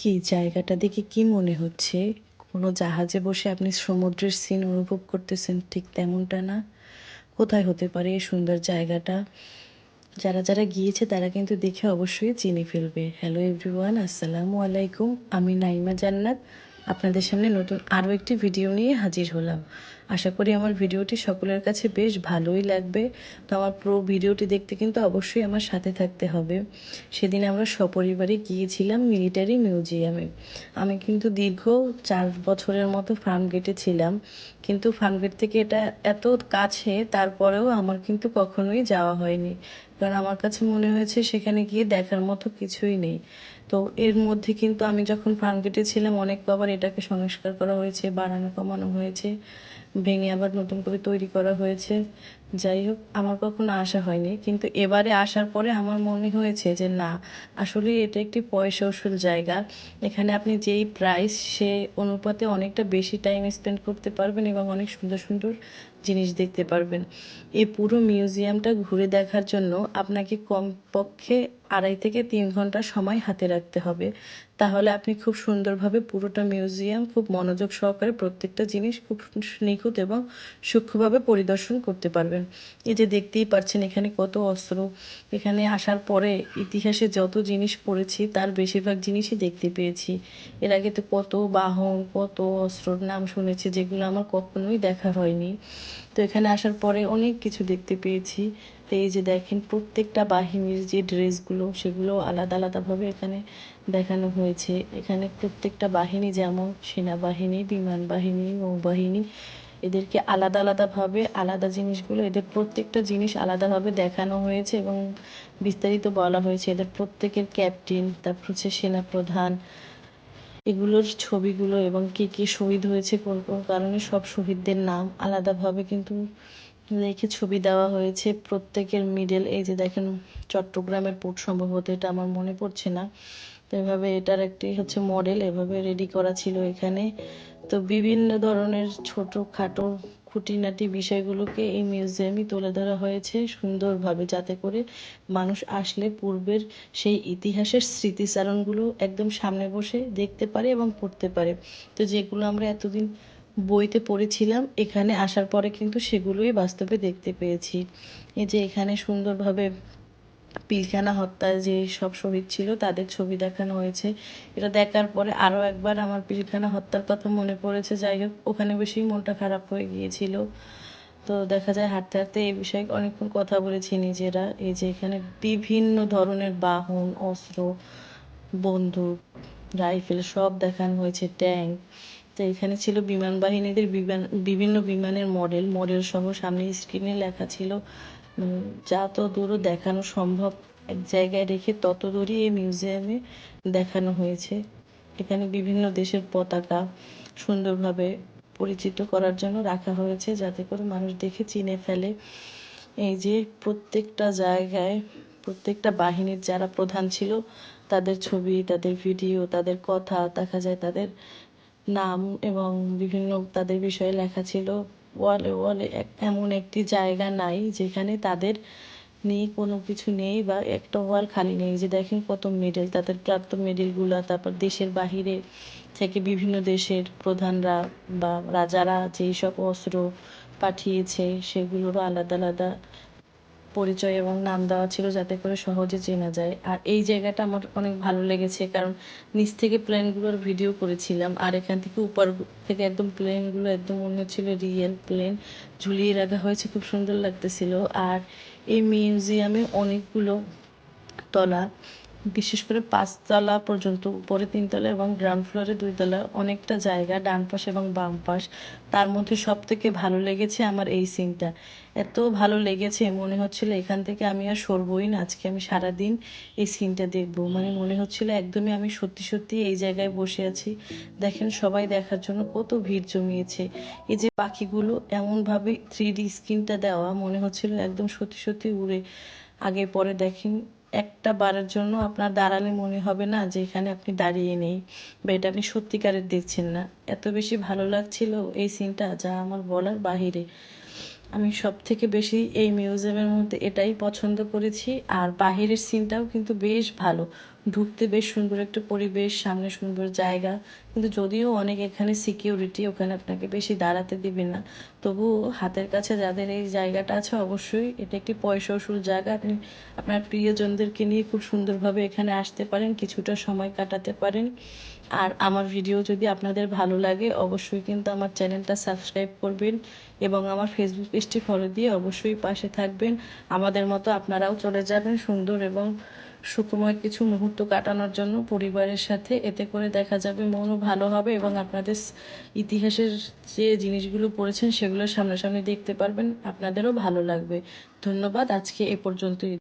কি জায়গাটা দেখে কি মনে হচ্ছে? কোনো জাহাজে বসে আপনি সমুদ্রের সিন অনুভব করতেছেন ঠিক তেমনটা না? কোথায় হতে পারে এই সুন্দর জায়গাটা? যারা যারা গিয়েছে তারা কিন্তু দেখে অবশ্যই চিনে ফেলবে। হ্যালো এভরিওয়ান আসসালামু আলাইকুম। আমি নাইমা জান্নাত। আপনাদের সামনে নতুন আরও একটি ভিডিও নিয়ে হাজির হলাম। আশা করি আমার ভিডিওটি সকলের কাছে বেশ ভালোই লাগবে। তো আমার পুরো ভিডিওটি দেখতে কিন্তু অবশ্যই আমার সাথে থাকতে হবে। সেদিন আমরা সপরিবারে গিয়েছিলাম মিলিটারি মিউজিয়ামে। আমি কিন্তু দীর্ঘ চার বছরের মতো ফার্মগেটে ছিলাম। কিন্তু ফার্মগেট থেকে এটা এত কাছে, তারপরেও আমার কিন্তু কখনোই যাওয়া হয়নি। কারণ আমার কাছে মনে হয়েছে সেখানে গিয়ে দেখার মতো কিছুই নেই। তো এর মধ্যে কিন্তু আমি যখন ফার্মগেটে ছিলাম, অনেক কবার এটাকে সংস্কার করা হয়েছে বাড়ানো কমানো হয়েছে। ভেঙে আবার নতুন করে তৈরি করা হয়েছে। যাই হোক আমার কখনো আসা হয়নি। কিন্তু এবারে আসার পরে আমার মনে হয়েছে যে, না, আসলে এটা একটি পয়সা উসুল জায়গা। এখানে আপনি যেই প্রাইস সে অনুপাতে অনেকটা বেশি টাইম স্পেন্ড করতে পারবেন এবং অনেক সুন্দর সুন্দর জিনিস দেখতে পারবেন। এই পুরো মিউজিয়ামটা ঘুরে দেখার জন্য আপনাকে কমপক্ষে আড়াই থেকে তিন ঘণ্টা সময় হাতে রাখতে হবে। তাহলে আপনি খুব সুন্দরভাবে পুরোটা মিউজিয়াম খুব মনোযোগ সহকারে প্রত্যেকটা জিনিস খুব নিখুঁত এবং সূক্ষ্মভাবে পরিদর্শন করতে পারবেন। এই যে দেখতেই পাচ্ছেন, এখানে কত অস্ত্র। এখানে আসার পরে ইতিহাসে যত জিনিস পড়েছি, তার বেশিরভাগ জিনিসই দেখতে পেয়েছি। এর আগে তো কত বাহন, কত অস্ত্রর নাম শুনেছি, যেগুলো আমার কখনোই দেখা হয়নি। তো এখানে আসার পরে অনেক কিছু দেখতে পেয়েছি। তো এই যে দেখেন, প্রত্যেকটা বাহিনীর যে ড্রেসগুলো, সেগুলো আলাদা আলাদাভাবে এখানে দেখানো হয়েছে। এখানে প্রত্যেকটা বাহিনী যেমন সেনাবাহিনী, বিমান বাহিনী, নৌবাহিনী এদেরকে আলাদা আলাদাভাবে আলাদা জিনিসগুলো, এদের প্রত্যেকটা জিনিস আলাদাভাবে দেখানো হয়েছে এবং বিস্তারিত বলা হয়েছে। এদের প্রত্যেকের ক্যাপ্টেন তারপর হচ্ছে সেনাপ্রধান, এগুলোর ছবিগুলো এবং কে কে শহীদ হয়েছে, কোন কোন কারণে সব শহীদদের নাম আলাদাভাবে কিন্তু রেখে ছবি দেওয়া হয়েছে। প্রত্যেকের মিডল এই যে দেখেন চট্টগ্রামের পোর্ট সম্ভবত, এটা আমার মনে পড়ছে না। তো এভাবে এটার একটি হচ্ছে মডেল এভাবে রেডি করা ছিল এখানে। তো বিভিন্ন ধরনের ছোট খাটো খুঁটিনাটি বিষয়গুলোকে এই মিউজিয়ামে তুলে ধরা হয়েছে সুন্দরভাবে, যাতে করে মানুষ আসলে পূর্বের সেই ইতিহাসের স্মৃতিচারণগুলো একদম সামনে বসে দেখতে পারে এবং পড়তে পারে। তো যেগুলো আমরা এতদিন বইতে পড়েছিলাম, এখানে আসার পরে কিন্তু সেগুলোই বাস্তবে দেখতে পেয়েছি। এই যে এখানে সুন্দরভাবে পিলখানা হত্যায় যে সব শহীদ ছিল, তাদের ছবি দেখানো হয়েছে। এটা দেখার পরে আরও একবার আমার পিলখানা হত্যার কথা মনে পড়েছে। যাই হোক, ওখানে বেশি মনটা খারাপ হয়ে গিয়েছিল। তো দেখা যায় হাঁটতে হাঁটতে এই বিষয়ে অনেকক্ষণ কথা বলেছি নিজেরা। এই যে এখানে বিভিন্ন ধরনের বাহন, অস্ত্র, বন্দুক, রাইফেল সব দেখানো হয়েছে, ট্যাঙ্ক। তো এখানে ছিল বিমান বাহিনীদের বিমান, বিভিন্ন বিমানের মডেল। মডেল সহ সামনে স্ক্রিনে লেখা ছিল যত দূরও দেখানো সম্ভব, এক জায়গায় রেখে তত দূরই এই মিউজিয়ামে দেখানো হয়েছে। এখানে বিভিন্ন দেশের পতাকা সুন্দরভাবে পরিচিত করার জন্য রাখা হয়েছে, যাতে করে মানুষ দেখে চিনে ফেলে। এই যে প্রত্যেকটা জায়গায়, প্রত্যেকটা বাহিনীর যারা প্রধান ছিল, তাদের ছবি, তাদের ভিডিও, তাদের কথা দেখা যায়, তাদের নাম এবং বিভিন্ন তাদের বিষয়ে লেখা ছিল। ওয়ালে ওয়ালে এমন একটি জায়গা নাই যেখানে তাদের নিয়ে কোনো কিছু নেই বা একটা ওয়াল খালি নেই। যে দেখেন কত মেডেল তাদের প্রাপ্ত মেডেলগুলো তারপর দেশের বাহিরে থেকে বিভিন্ন দেশের প্রধানরা বা রাজারা যেই সব অস্ত্র পাঠিয়েছে, সেগুলোরও আলাদা আলাদা পরিচয় এবং নাম দেওয়া ছিল যাতে করে সহজে চেনা যায়। আর এই জায়গাটা আমার অনেক ভালো লেগেছে, কারণ নিচ থেকে প্লেনগুলোর ভিডিও করেছিলাম, আর এখান থেকে উপর থেকে একদম প্লেনগুলো একদম মনে হচ্ছিল রিয়েল প্লেন ঝুলিয়ে রাখা হয়েছে, খুব সুন্দর লাগতেছিল। আর এই মিউজিয়ামে অনেকগুলো তলা বিশেষ করে পাঁচতলা পর্যন্ত, উপরে তিনতলা এবং গ্রাউন্ড ফ্লোরে দুইতলা, অনেকটা জায়গা, ডান পাশ এবং বাম পাশ। তার মধ্যে সব থেকে ভালো লেগেছে আমার এই সিনটা এত ভালো লেগেছে, মনে হচ্ছিল এখান থেকে আমি আর সরবই না, আজকে আমি সারাদিন এই সিনটা দেখব। মানে মনে হচ্ছিল একদমই আমি সত্যি সত্যি এই জায়গায় বসে আছি। দেখেন সবাই দেখার জন্য কত ভিড় জমিয়েছে। এই যে পাখিগুলো এমনভাবে থ্রি ডি স্ক্রিনটা দেওয়া, মনে হচ্ছিল একদম সত্যি সত্যি উড়ে। আগে পরে দেখেন একটা বারের জন্য আপনার দাঁড়ালে মনে হবে না যে এখানে আপনি দাঁড়িয়ে নেই বা এটা আপনি সত্যিকারের দেখছেন না। এত বেশি ভালো লাগছিল এই সিনটা যা আমার বলার বাহিরে। আমি সব থেকে বেশি এই মিউজিয়ামের মধ্যে এটাই পছন্দ করেছি আর বাহিরের সিনটাও কিন্তু বেশ ভালো। ঢুকতে বেশ সুন্দর একটা পরিবেশ, সামনে সুন্দর জায়গা। কিন্তু যদিও অনেক এখানে সিকিউরিটি ওখানে আপনাকে বেশি দাঁড়াতে দিবে না। তবুও হাতের কাছে যাদের এই জায়গাটা আছে অবশ্যই এটা একটি পয়সা উসুল জায়গা। আপনি আপনার প্রিয়জনদেরকে নিয়ে খুব সুন্দরভাবে এখানে আসতে পারেন, কিছুটা সময় কাটাতে পারেন। আর আমার ভিডিও যদি আপনাদের ভালো লাগে, অবশ্যই কিন্তু আমার চ্যানেলটা সাবস্ক্রাইব করবেন এবং আমার ফেসবুক পেজটি ফলো দিয়ে অবশ্যই পাশে থাকবেন। আমাদের মতো আপনারাও চলে যাবেন সুন্দর এবং সুখময় কিছু মুহূর্ত কাটানোর জন্য পরিবারের সাথে এতে করে দেখা যাবে মনও ভালো হবে এবং আপনাদের ইতিহাসের যে জিনিসগুলো পড়েছেন সেগুলো সামনাসামনি দেখতে পারবেন। আপনাদেরও ভালো লাগবে। ধন্যবাদ। আজকে এ পর্যন্তই।